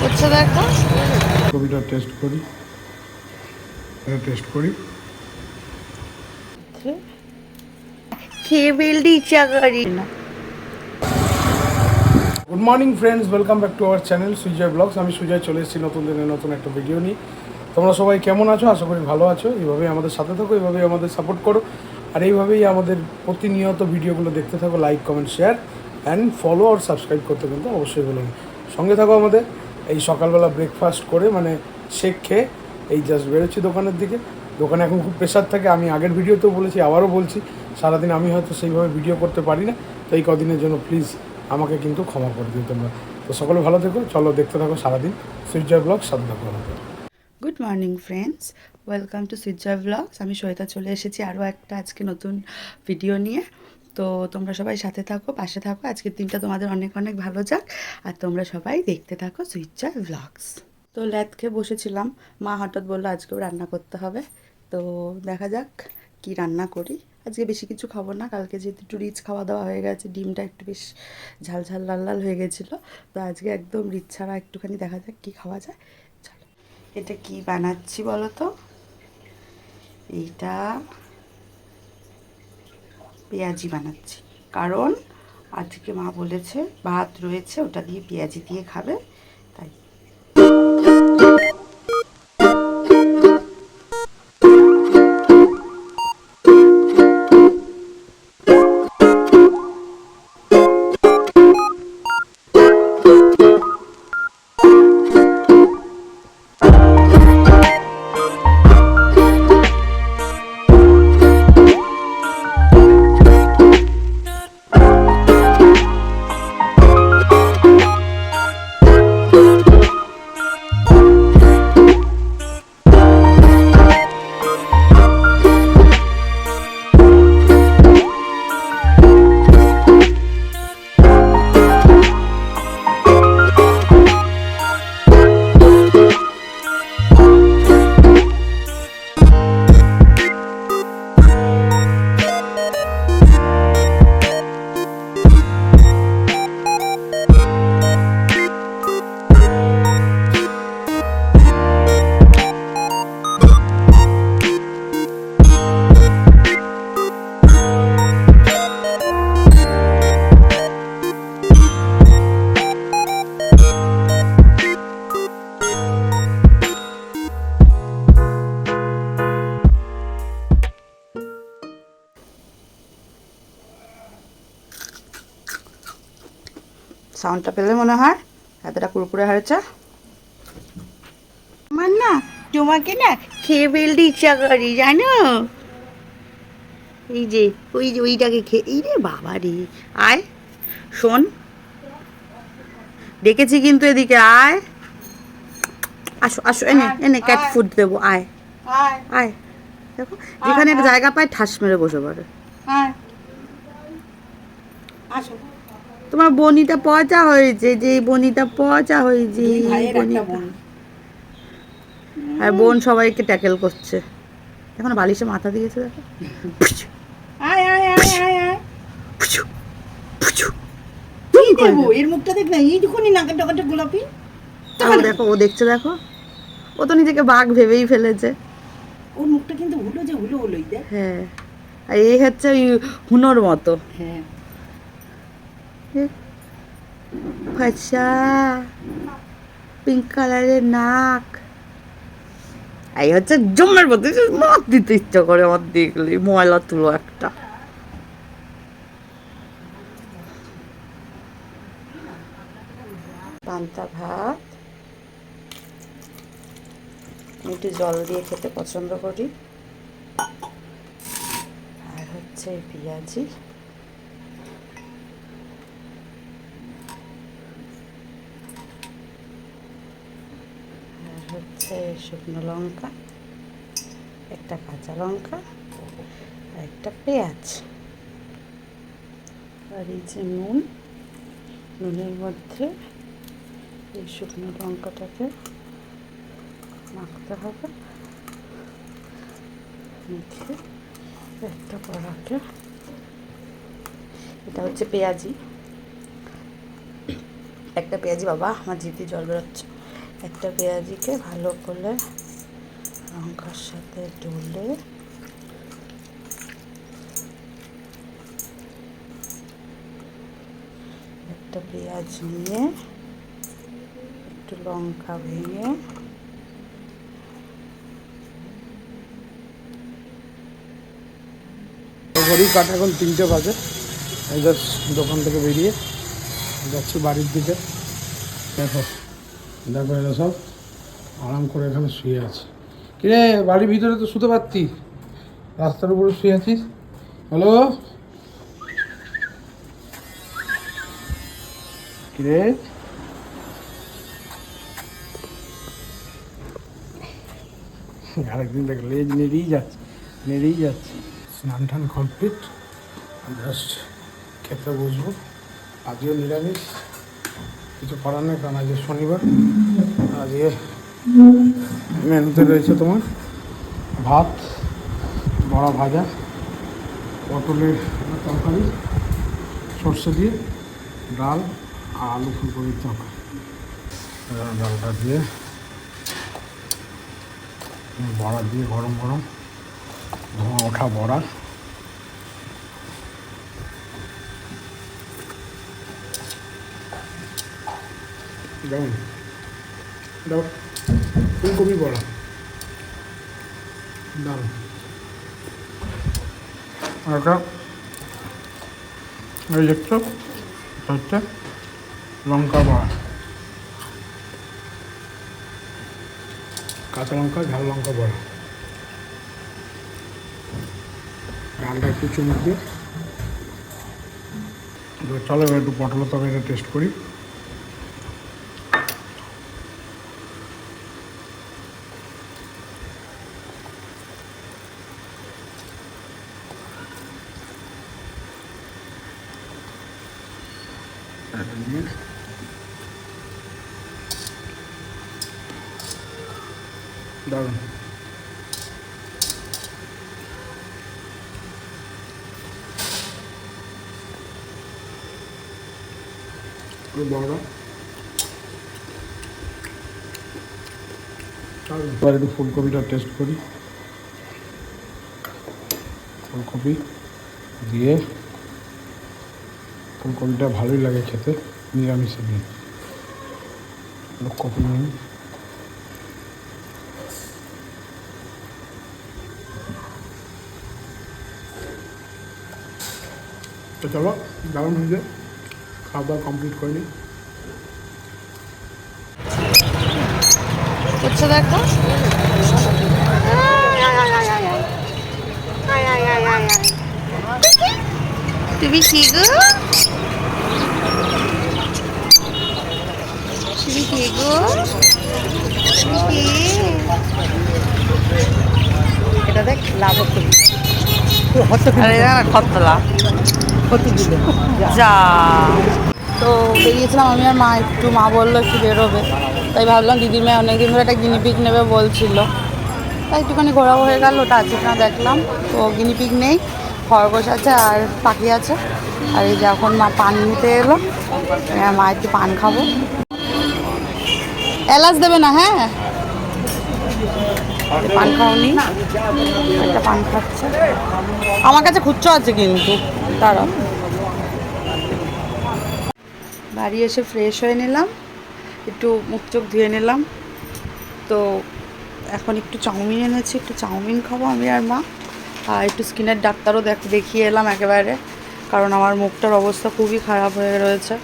করছে দেখো। কবিটা টেস্ট করি। এটা টেস্ট করি। খেয়ে ইচ্ছা করি না। Good morning friends welcome back to our channel Sujoy blogs আমি সুজয় চলে এসেছি নতুন দিনে নতুন একটা ভিডিও নিয়ে। তোমরা সবাই কেমন আছো? আশা করি ভালো আছো। এইভাবেই আমাদের সাথে থাকো এইভাবেই আমাদের সাপোর্ট করো। আর এইভাবেই আমাদের প্রতিনিয়ত ভিডিওগুলো দেখতে থাকো like comment share and follow R subscribe করতে কিন্তু অবশ্যই বলুন সঙ্গে থাকো আমাদের। এই সকালবেলা ব্রেকফাস্ট করে মানে শেক খেয়ে এই জাস্ট বেরোচ্ছি দোকানের দিকে। দোকানে এখন খুব প্রেশার থাকে, আমি আগের ভিডিওতেও বলেছি, আবারও বলছি, সারাদিন আমি হয়তো সেইভাবে ভিডিও করতে পারি না, তো এই কদিনের জন্য প্লিজ আমাকে কিন্তু ক্ষমা করে দিও তোমরা। তো সকলে ভালো থেকো, চলো দেখতে থাকো সারাদিন। সূর্যয় ব্লগ সাথে থাকো good morning friends welcome to Sujoy blogs আমি শ্বেতা চলে এসেছি আরও একটা আজকে নতুন ভিডিও নিয়ে। তো তোমরা সবাই সাথে থাকো, পাশে থাকো। আজকের দিনটা তোমাদের অনেক অনেক ভালো যাক। আর তোমরা সবাই দেখতে থাকো সুইজয় ব্লগস তো ল্যাথকে বসেছিলাম। মা হঠাৎ বলল, আজকেও রান্না করতে হবে। তো দেখা যাক কি রান্না করি। আজকে বেশি কিছু খাব না। কালকে যেহেতু একটু রিচ খাওয়া দাওয়া হয়ে গেছে, ডিমটা একটু বেশ ঝাল ঝাল লাল লাল হয়ে গেছিল। তো আজকে একদম রিচ ছাড়া একটুখানি দেখা যাক কি খাওয়া যায়। চলো, এটা কি বানাচ্ছি বলো তো? এইটা পেঁয়াজি বানাচ্ছি। কারণ আজকে মা বলেছে ভাত রয়েছে ওটা দিয়ে পেঁয়াজি দিয়ে খাবে তাই। সাউন্ডটা পেলে মনে হয়। এতটা কুরকুরে হয়েছে আমার না তোমাকে না খেয়ে ফেলতে ইচ্ছা করি জানো? এই যে ওই যে ওইটাকে খেয়ে এই রে বাবা রে। আয় শোন। ডেকেছি কিন্তু এদিকে আয়। আসো আসো এনে এনে ক্যাট ফুড দেবো আয়। আয়। দেখো যেখানে একটা জায়গা পায় ঠাস মেরে বসে পড়ে। তোমার বনিটা পচা হয়েছে যে বনিটা পচা হয়েছে আর বোন সবাইকে ট্যাকেল করছে। এখন বালিশে মাথা দিয়েছে দেখো। আয় আয় আয় আয় আয়। ফুচু, ফুচু। কি দেবো? এর মুখটা দেখ না এইটুকুনি নাকের ডগাটা গোলাপি? ও দেখো ও দেখছে দেখো। ও তো নিজেকে বাঘ ভেবেই ফেলেছে। ওর মুখটা কিন্তু হলো যে হলো হলোই দেখ। হ্যাঁ। আর এই হচ্ছে ওই হুনোর মতো। হ্যাঁ। ফর্সা পিঙ্ক কালারের নাক. এই হচ্ছে জমের মধ্যে মত দিতে ইচ্ছা করে আমার দেখলে ময়লা তুলো একটা। পান্তা ভাত। একটু জল দিয়ে খেতে পছন্দ করি। আর হচ্ছে পেঁয়াজি আর হচ্ছে শুকনো লঙ্কা, একটা কাঁচা লঙ্কা, আর একটা পেঁয়াজ। আর এই যে নুন, নুনের মধ্যে এই শুকনো লঙ্কাটাকে মাখতে হবে। মেখে একটা কড়াকে এটা হচ্ছে পেঁয়াজি। একটা পেঁয়াজি বাবা, আমার জিভে জল বেরোচ্ছে। একটা পেঁয়াজিকে ভালো করে লঙ্কার সাথে ডলে একটা পেঁয়াজ নিয়ে একটু লঙ্কা ভেঙে ঘড়ি এখন তিনটে বাজে। এই দোকান থেকে বেরিয়ে যাচ্ছি বাড়ির দিকে। দেখো। দেখো এরা সব। আরাম করে এখানে শুয়ে আছে। কিরে, বাড়ির ভিতরে তো শুতে পারতি। রাস্তার উপরে শুয়ে আছিস? হ্যালো কিরে? আরেকদিন দেখ, লেজ নেড়েই যাচ্ছে নেড়েই যাচ্ছে। স্নান টান কমপ্লিট। জাস্ট খেতে বসবো। আজকেও নিরামিষ। কিছু করার নেই, কারণ আজকে শনিবার। আজকে মেনুতে রয়েছে তোমার ভাত, বড়া ভাজা, পটলের তরকারি, সর্ষে দিয়ে ডাল আর আলু ফুলকপির তরকারি। ডালটা দিয়ে, বড়া দিয়ে গরম গরম ধোঁয়া ওঠা বড়া। দাও। দাও। ফুলকপি বড়া দাও। আর একটা এই দেখছ? হচ্ছে লঙ্কা বড়া কাঁচা লঙ্কা ঝাল লঙ্কা বড়া ডালটা একটু চুমুক দিয়ে চলো এবার একটু পটলের তরকারিটা টেস্ট করি এটা নিয়ে দারুণ এই এবার একটু ফুলকপিটা টেস্ট করি ফুলকপি দিয়ে ফুলকপিটা ভালোই লাগে খেতে। নিরামিষে একটু কপি নিই তো চলো, দারুণ হয়েছে। খাওয়া দাওয়া কমপ্লিট করে নিই। তুমি তুমি এটা দেখ লাভ না খতলা যা। তো বেরিয়েছিলাম আমি আর মা একটু মা বলল একটু বেরোবে। তাই ভাবলাম দিদির মেয়ে অনেকদিন ধরে একটা গিনিপিক নেবে বলছিল। তাই একটুখানি ঘোরাও হয়ে গেল ওটা আছে না দেখলাম। তো গিনিপিক নেই খরগোশ আছে আর পাখি আছে। আর এই যে এখন মা পান নিতে এলো মা একটু পান খাব। এলাচ দেবে না হ্যাঁ? পান খাওনি? একটা পান খাচ্ছে। আমার কাছে খুচরো আছে কিন্তু। দাঁড়াও। বাড়ি এসে ফ্রেশ হয়ে নিলাম। একটু মুখ চোখ ধুয়ে নিলাম। তো এখন একটু চাউমিন এনেছি, একটু চাউমিন খাব আমি আর মা। আর একটু স্কিনের ডাক্তারও দেখ দেখিয়ে এলাম একেবারে। কারণ আমার মুখটার অবস্থা খুবই খারাপ হয়ে রয়েছে।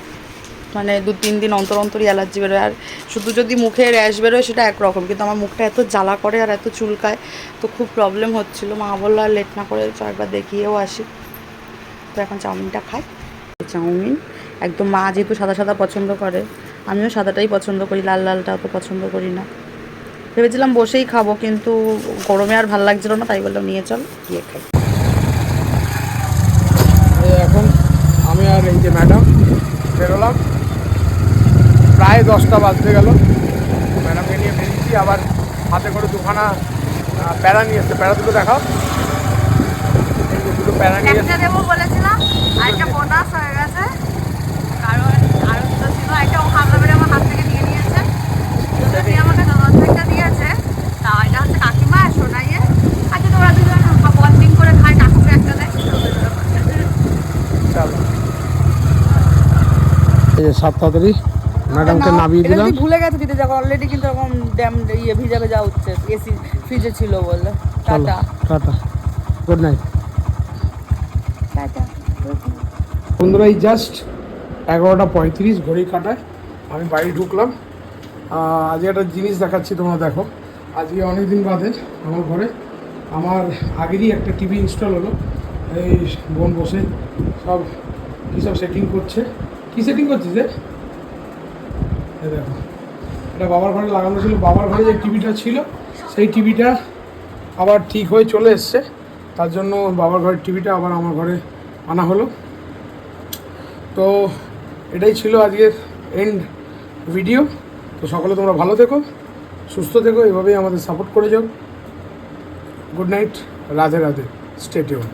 মানে দু তিন দিন অন্তর অন্তরই অ্যালার্জি বেরোয়। আর শুধু যদি মুখে র্যাশ বেরোয় সেটা একরকম, কিন্তু আমার মুখটা এত জ্বালা করে আর এত চুলকায়, তো খুব প্রবলেম হচ্ছিল। মা বলল, আর লেট না করে চ একবার দেখিয়েও আসি। তো এখন চাউমিনটা খাই। চাউমিন একদম মা যেহেতু সাদা সাদা পছন্দ করে, আমিও সাদাটাই পছন্দ করি, লাল লালটা অত পছন্দ করি না। ভেবেছিলাম বসেই খাব, কিন্তু গরমে আর ভালো লাগছিল না, তাই বললাম, নিয়ে চল, গিয়ে খাই। এখন আমি আর এই যে ম্যাডাম বেরোলাম। প্রায় দশটা বাজতে গেল। ম্যাডামকে নিয়ে বেরিয়েছি আবার হাতে করে দুখানা প্যারা নিয়ে এসছে। প্যারা দুটো দেখাও। দুটো প্যারা নিয়ে দেবো বলেছিলাম বোনাস হয়ে গেছে। কারণ একটা আমার হাত থেকে নিয়ে নিয়েছে। আমাকে দিয়েছে। তা এটা হচ্ছে কাকিমা আচ্ছা, তোমরা করে খায় কাকুকে একটা দেয়। চলো। সাত তাড়াতাড়ি। ম্যাডামকে নামিয়ে দিলাম। ভুলে গেছে দিতে যাব অলরেডি কিন্তু এরকম ড্যাম ইয়ে ভিজা ভেজা হচ্ছে এসি ফ্রিজে ছিল বলে। Tata. Tata. Good night tata. বন্ধুরা এই জাস্ট এগারোটা পঁয়ত্রিশ ঘড়ি কাটায়। আমি বাড়ি ঢুকলাম। আজকে একটা জিনিস দেখাচ্ছি তোমরা দেখো। আজকে অনেক দিন বাদে আমার ঘরে। আমার আগেরই একটা টিভি ইনস্টল হলো। এই বোন বসে সব কী সব সেটিং করছে? কী সেটিং করছিস রে? দেখো। এটা বাবার ঘরে লাগানো ছিল, বাবার ঘরে যে টিভিটা ছিল, সেই টিভিটা আবার ঠিক হয়ে চলে এসছে। তার জন্য বাবার ঘরের টিভিটা আবার আমার ঘরে আনা হলো। তো এটাই ছিল আজকের এন্ড ভিডিও তো সকলে তোমরা ভালো থেকো, সুস্থ থেকো, এভাবেই আমাদের সাপোর্ট করে যাও। Good night Radhe Radhe stay tuned